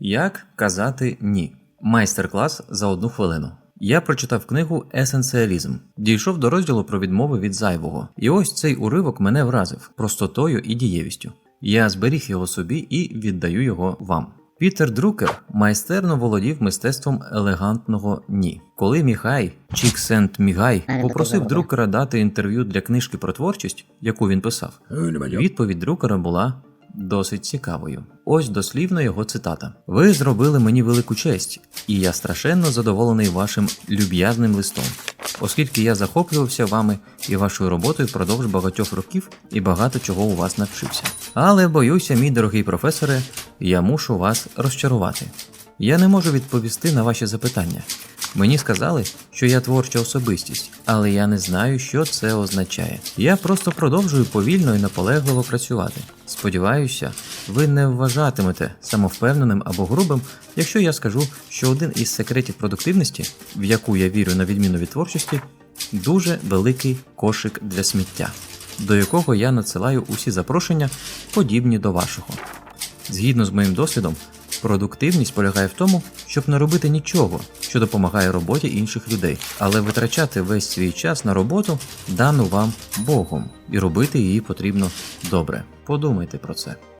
Як казати ні. Майстер-клас за одну хвилину. Я прочитав книгу Есенціалізм, дійшов до розділу про відмови від зайвого. І ось цей уривок мене вразив простотою і дієвістю. Я зберіг його собі і віддаю його вам. Пітер Друкер майстерно володів мистецтвом елегантного ні. Коли Міхай Чіксент Мігай попросив Друкера дати інтерв'ю для книжки про творчість, яку він писав, Відповідь друкера була досить цікавою. Ось дослівно його цитата: Ви зробили мені велику честь, і я страшенно задоволений вашим люб'язним листом, оскільки я захоплювався вами і вашою роботою впродовж багатьох років і багато чого у вас навчився. Але боюся, мій дорогий професоре, я мушу вас розчарувати. Я не можу відповісти на ваші запитання. Мені сказали, що я творча особистість, але я не знаю, що це означає. Я просто продовжую повільно і наполегливо працювати. Сподіваюся, ви не вважатимете самовпевненим або грубим, якщо я скажу, що один із секретів продуктивності, в яку я вірю на відміну від творчості, дуже великий кошик для сміття, до якого я надсилаю усі запрошення, подібні до вашого. Згідно з моїм досвідом, продуктивність полягає в тому, щоб не робити нічого, що допомагає роботі інших людей, але витрачати весь свій час на роботу, дану вам Богом, і робити її потрібно добре. Подумайте про це.